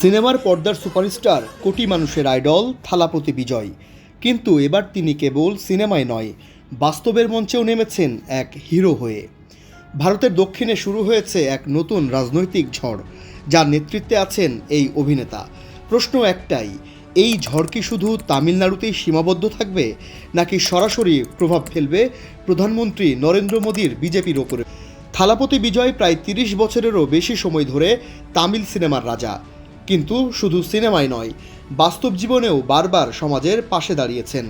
সিনেমার পর্দার সুপারস্টার কোটি মানুষের আইডল থালাপতি বিজয়। কিন্তু এবার তিনি কেবল সিনেমায় নয়, বাস্তবের মঞ্চেও নেমেছেন এক হিরো হয়ে। ভারতের দক্ষিণে শুরু হয়েছে এক নতুন রাজনৈতিক ঝড়, যার নেতৃত্বে আছেন এই অভিনেতা। প্রশ্ন একটাই, এই ঝড় কি শুধু তামিলনাড়ুতেই সীমাবদ্ধ থাকবে, নাকি সরাসরি প্রভাব ফেলবে প্রধানমন্ত্রী নরেন্দ্র মোদীর বিজেপির ওপরে? থালাপতি বিজয় প্রায় তিরিশ বছরেরও বেশি সময় ধরে তামিল সিনেমার রাজা। কিন্তু শুধু সিনেমায় নয়, বাস্তব জীবনেও বারবার সমাজের পাশে দাঁড়িয়েছেন।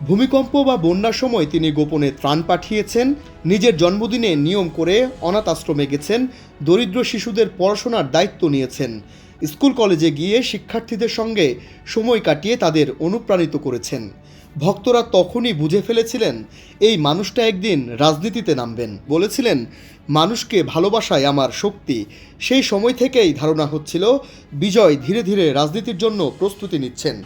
ভূমিকম্প বা বন্যার সময় তিনি গোপনে ত্রাণ পাঠিয়েছেন, নিজের জন্মদিনে নিয়ম করে অনাথ আশ্রমে গেছেন, দরিদ্র শিশুদের পড়াশোনার দায়িত্ব নিয়েছেন। স্কুল কলেজে গিয়ে শিক্ষার্থীদের সঙ্গে সময় কাটিয়ে তাদের অনুপ্রাণিত করেছেন। ভক্তরা তখনই বুঝে ফেলেছিলেন, এই মানুষটা একদিন রাজনীতিতে নামবেন। বলেছিলেন, মানুষকে ভালোবাসায় আমার শক্তি। সেই সময় থেকেই ধারণা হচ্ছিল, বিজয় ধীরে ধীরে রাজনীতির জন্য প্রস্তুতি নিচ্ছেন।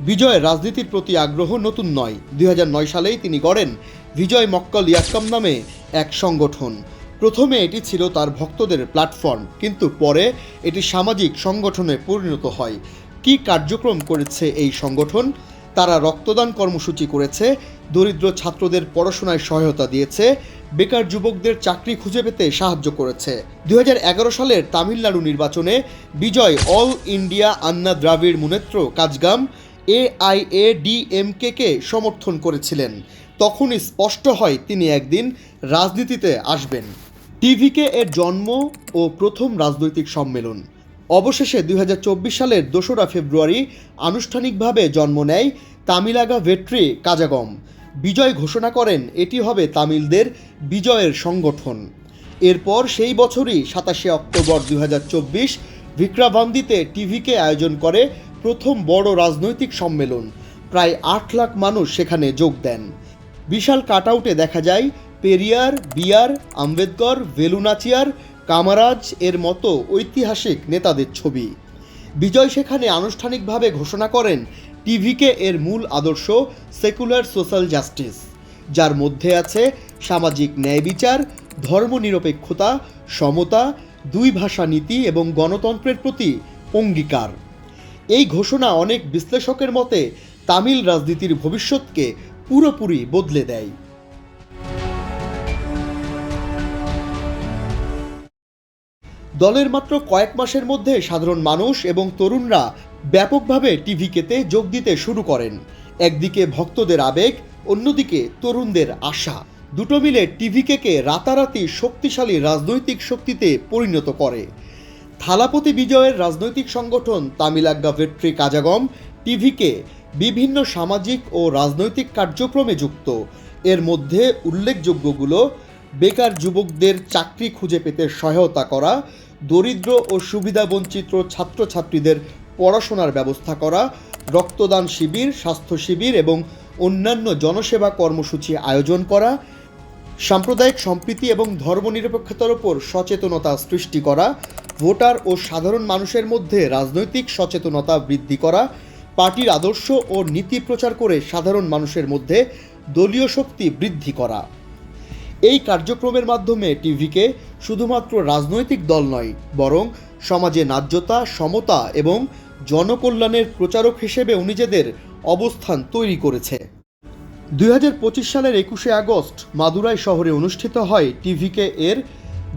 বিজয় রাজনীতির প্রতি আগ্রহ নতুন নয়। দুই সালেই তিনি গড়েন, বিজয় মক্কল ইয়াক্কাম নামে এক সংগঠন। প্রথমে এটি ছিল তার ভক্তদের প্ল্যাটফর্ম, কিন্তু পরে এটি সামাজিক সংগঠনে পরিণত হয়। কী কার্যক্রম করেছে এই সংগঠন? তারা রক্তদান কর্মসূচি করেছে, দরিদ্র ছাত্রদের পড়াশোনায় সহায়তা দিয়েছে, বেকার যুবকদের চাকরি খুঁজে পেতে সাহায্য করেছে। দু হাজার এগারো সালের তামিলনাড়ু নির্বাচনে বিজয় অল ইন্ডিয়া আন্না দ্রাবিড় মুনেত্র কাজগাম এআইএডিএমকে কে সমর্থন করেছিলেন। তখনই স্পষ্ট হয় তিনি একদিন রাজনীতিতে আসবেন। টিভিকে এর জন্ম ও প্রথম রাজনৈতিক সম্মেলন। অবশেষে দুই হাজার চব্বিশ সালের দোসরা ফেব্রুয়ারি আনুষ্ঠানিকভাবে জন্ম নেয় তামিলাগা ভেট্রি কাজাগম। বিজয় ঘোষণা করেন, এটি হবে তামিলদের বিজয়ের সংগঠন। এরপর সেই বছরই সাতাশে অক্টোবর দুই ভিক্রাভান্দিতে টিভিকে আয়োজন করে প্রথম বড় রাজনৈতিক সম্মেলন। প্রায় আট লাখ মানুষ সেখানে যোগ দেন। বিশাল কাটআউটে দেখা যায় পেরিয়ার, বিয়ার, আম্বেদকর, ভেলুনাচিয়ার, কামারাজ এর মতো ঐতিহাসিক নেতাদের ছবি। বিজয় সেখানে আনুষ্ঠানিকভাবে ঘোষণা করেন টিভিকে এর মূল আদর্শ সেকুলার সোশ্যাল জাস্টিস। যার মধ্যে আছে সামাজিক ন্যায় বিচার ধর্মনিরপেক্ষতা, সমতা, দুই ভাষা নীতি এবং গণতন্ত্রের প্রতি অঙ্গীকার। এই ঘোষণা অনেক বিশ্লেষকের মতে তামিল রাজনীতির ভবিষ্যৎকে পুরোপুরি বদলে দেয়। দলের মাত্র কয়েক মাসের মধ্যে সাধারণ মানুষ এবং তরুণরা ব্যাপকভাবে টিভিকেতে যোগ দিতে শুরু করেন। একদিকে ভক্তদের আবেগ, অন্যদিকে তরুণদের আশা। দুটো মিলে টিভিকেকে রাতারাতি শক্তিশালী রাজনৈতিক শক্তিতে পরিণত করে। থালাপতি বিজয়ের রাজনৈতিক সংগঠন তামিলাগ্গা ভেট্রি কাজাগম টিভিকে বিভিন্ন সামাজিক ও রাজনৈতিক কার্যক্রমে যুক্ত। এর মধ্যে উল্লেখযোগ্যগুলো, বেকার যুবকদের চাকরি খুঁজে পেতে সহায়তা করা দরিদ্র ও সুবিধাবঞ্চিত ছাত্রছাত্রীদের পড়াশোনার ব্যবস্থা করা, রক্তদান শিবির, স্বাস্থ্য শিবির এবং অন্যান্য জনসেবা কর্মসূচি আয়োজন করা, সাম্প্রদায়িক সম্প্রীতি এবং ধর্মনিরপেক্ষতার ওপর সচেতনতা সৃষ্টি করা, ভোটার ও সাধারণ মানুষের মধ্যে রাজনৈতিক সচেতনতা বৃদ্ধি করা, পার্টির আদর্শ ও নীতি প্রচার করে সাধারণ মানুষের মধ্যে দলীয় শক্তি বৃদ্ধি করা। এই কার্যক্রমের মাধ্যমে টিভিকে শুধুমাত্র রাজনৈতিক দল নয়, বরং সমাজে ন্যায্যতা, সমতা এবং জনকল্যাণের প্রচারক হিসেবেও নিজেদের অবস্থান তৈরি করেছে। দুই হাজার পঁচিশ সালের একুশে আগস্ট মাদুরাই শহরে অনুষ্ঠিত হয় টিভিকে এর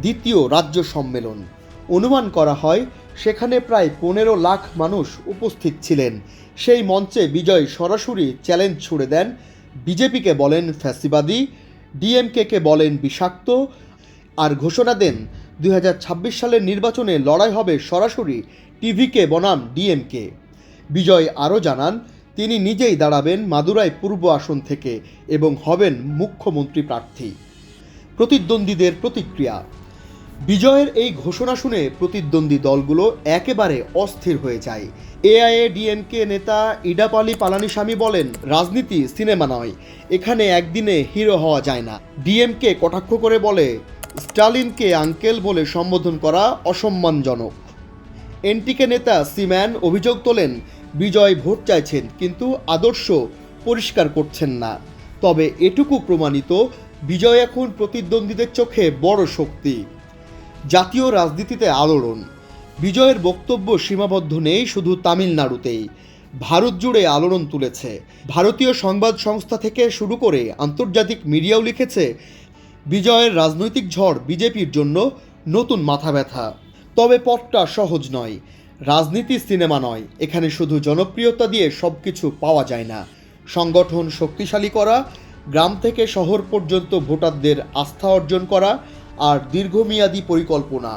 দ্বিতীয় রাজ্য সম্মেলন। অনুমান করা হয়, সেখানে প্রায় পনেরো লাখ মানুষ উপস্থিত ছিলেন। সেই মঞ্চে বিজয় সরাসরি চ্যালেঞ্জ ছুড়ে দেন। বিজেপিকে বলেন ফ্যাসিবাদী ডিএমকেকে বলেন বিষাক্ত আর ঘোষণা দেন দু হাজার ছাব্বিশ সালের নির্বাচনে লড়াই হবে সরাসরি টিভিকে বনাম ডিএমকে। বিজয় আরও জানান, তিনি নিজেই দাঁড়াবেন মাদুরাই পূর্ব আসন থেকে এবং হবেন মুখ্যমন্ত্রী প্রার্থী। প্রতিদ্বন্দ্বীদের প্রতিক্রিয়া। বিজয়ের এই ঘোষণা শুনে প্রতিদ্বন্দ্বী দলগুলো একেবারে অস্থির হয়ে যায়। এআইএ ডিএমকে নেতা ইডাপালি পালানিস্বামী বলেন, রাজনীতি সিনেমা নয়, এখানে একদিনে হিরো হওয়া যায় না। ডিএমকে কটাক্ষ করে বলে, স্টালিনকে আঙ্কেল বলে সম্বোধন করা অসম্মানজনক। এনটিকে নেতা সিম্যান অভিযোগ তোলেন, বিজয় ভোট চাইছেন, কিন্তু আদর্শ পরিষ্কার করছেন না। তবে এটুকু প্রমাণিত, বিজয় এখন প্রতিদ্বন্দ্বীদের চোখে বড় শক্তি। জাতীয় রাজনীতিতে আলোড়ন। বিজয়ের বক্তব্য সীমাবদ্ধ নেই শুধু তামিলনাড়ুতেই। ভারত জুড়ে আলোড়ন তুলেছে। ভারতীয় সংবাদ সংস্থা থেকে শুরু করে আন্তর্জাতিক মিডিয়াও লিখেছে, বিজয়ের রাজনৈতিক ঝড় বিজেপির জন্য নতুন মাথা ব্যথা। তবে পথটা সহজ নয়। রাজনীতি সিনেমা নয়। এখানে শুধু জনপ্রিয়তা দিয়ে সব কিছু পাওয়া যায় না। সংগঠন শক্তিশালী করা, গ্রাম থেকে শহর পর্যন্ত ভোটারদের আস্থা অর্জন করা আর দীর্ঘমেয়াদী পরিকল্পনা।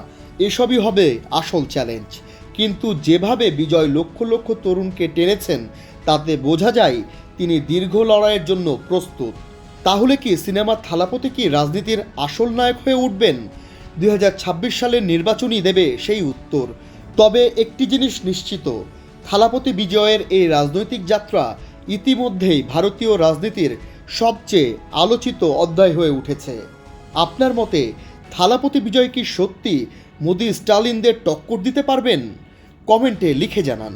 এসবই হবে আসল চ্যালেঞ্জ কিন্তু যেভাবে বিজয় লক্ষ লক্ষ তরুণকে টেনেছেন, তাতে বোঝা যায় তিনি দীর্ঘ লড়াইয়ের জন্য প্রস্তুত। তাহলে কি সিনেমার থালাপতি কি রাজনীতির আসল নায়ক হয়ে উঠবেন? দু হাজার ছাব্বিশ সালের নির্বাচনই দেবে সেই উত্তর। তবে একটি জিনিস নিশ্চিত, থালাপতি বিজয়ের এই রাজনৈতিক যাত্রা ইতিমধ্যেই ভারতীয় রাজনীতির সবচেয়ে আলোচিত অধ্যায় হয়ে উঠেছে। আপনার মতে থালাপতি বিজয় কি সত্যি মোদি স্টালিনদের টক্কর দিতে পারবেন? কমেন্টে লিখে জানান।